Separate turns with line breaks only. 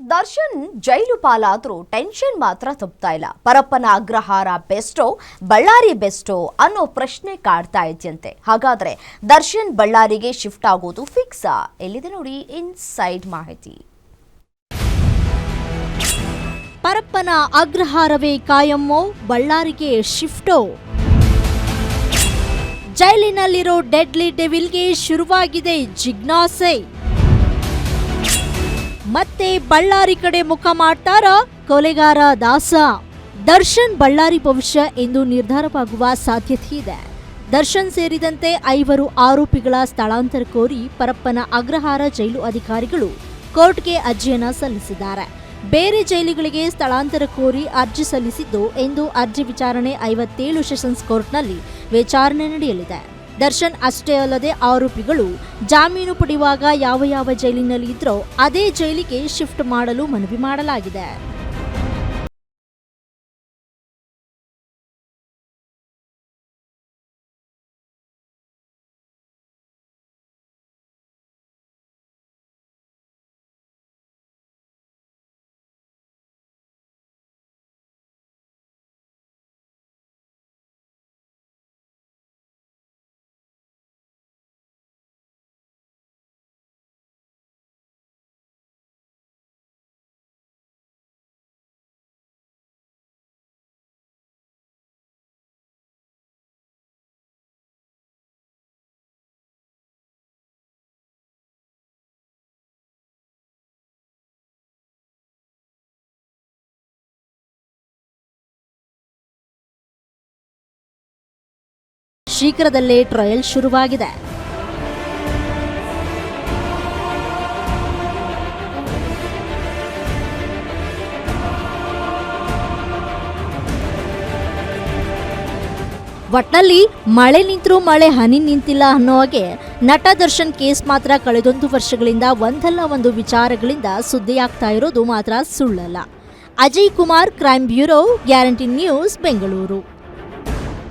ದರ್ಶನ್ ಜೈಲು ಪಾಲಾದರೂ tension ಮಾತ್ರ ತಪ್ತಾ ಇಲ್ಲ. ಪರಪ್ಪನ ಅಗ್ರಹಾರ ಬೆಸ್ಟೋ, ಬಳ್ಳಾರಿ ಬೆಸ್ಟೋ ಅನ್ನೋ ಪ್ರಶ್ನೆ ಕಾಡ್ತಾ ಇದೆಯಂತೆ. ಹಾಗಾದ್ರೆ ದರ್ಶನ್ ಬಳ್ಳಾರಿಗೆ ಶಿಫ್ಟ್ ಆಗೋದು ಫಿಕ್ಸಾ ಎಲ್ಲಿದೆ ನೋಡಿ ಇನ್ಸೈಡ್ ಮಾಹಿತಿ.
ಪರಪ್ಪನ ಅಗ್ರಹಾರವೇ ಕಾಯಮ್ಮೋ, ಬಳ್ಳಾರಿಗೆ ಶಿಫ್ಟೋ? ಜೈಲಿನಲ್ಲಿರೋ ಡೆಡ್ಲಿ ಡೆವಿಲ್ಗೆ ಶುರುವಾಗಿದೆ ಜಿಜ್ಞಾಸೆ. ಮತ್ತೆ ಬಳ್ಳಾರಿ ಕಡೆ ಮುಖ ಮಾಡ್ತಾರ? ಕೊಲೆಗಾರ ದಾಸ. ದರ್ಶನ್ ಬಳ್ಳಾರಿ ಭವಿಷ್ಯ ಎಂದು ನಿರ್ಧಾರವಾಗುವ ಸಾಧ್ಯತೆ ಇದೆ. ದರ್ಶನ್ ಸೇರಿದಂತೆ ಐವರು ಆರೋಪಿಗಳ ಸ್ಥಳಾಂತರ ಕೋರಿ ಪರಪ್ಪನ ಅಗ್ರಹಾರ ಜೈಲು ಅಧಿಕಾರಿಗಳು ಕೋರ್ಟ್ಗೆ ಅರ್ಜಿಯನ್ನ ಸಲ್ಲಿಸಿದ್ದಾರೆ. ಬೇರೆ ಜೈಲುಗಳಿಗೆ ಸ್ಥಳಾಂತರ ಕೋರಿ ಅರ್ಜಿ ಸಲ್ಲಿಸಿದ್ದು ಎಂದು ಅರ್ಜಿ ವಿಚಾರಣೆ ಐವತ್ತೇಳು ಸೆಷನ್ಸ್ ಕೋರ್ಟ್ನಲ್ಲಿ ವಿಚಾರಣೆ ನಡೆಯಲಿದೆ. ದರ್ಶನ್ ಅಷ್ಟೇ ಅಲ್ಲದೆ ಆರೋಪಿಗಳು ಜಾಮೀನು ಪಡೆಯುವಾಗ ಯಾವ ಯಾವ ಜೈಲಿನಲ್ಲಿ ಇದ್ರೋ ಅದೇ ಜೈಲಿಗೆ ಶಿಫ್ಟ್ ಮಾಡಲು ಮನವಿ ಮಾಡಲಾಗಿದೆ. ಶೀಘ್ರದಲ್ಲೇ ಟ್ರಯಲ್ ಶುರುವಾಗಿದೆ. ಒಟ್ನಲ್ಲಿ ಮಳೆ ನಿಂತರೂ ಮಳೆ, ಹನಿ ನಿಂತಿಲ್ಲ ಅನ್ನೋ ಹಾಗೆ ನಟ ದರ್ಶನ್ ಕೇಸ್ ಮಾತ್ರ ಕಳೆದೊಂದು ವರ್ಷಗಳಿಂದ ಒಂದಲ್ಲ ಒಂದು ವಿಚಾರಗಳಿಂದ ಸುದ್ದಿಯಾಗ್ತಾ ಇರೋದು ಮಾತ್ರ ಸುಳ್ಳಲ್ಲ. Ajay Kumar crime bureau guarantee news Bengaluru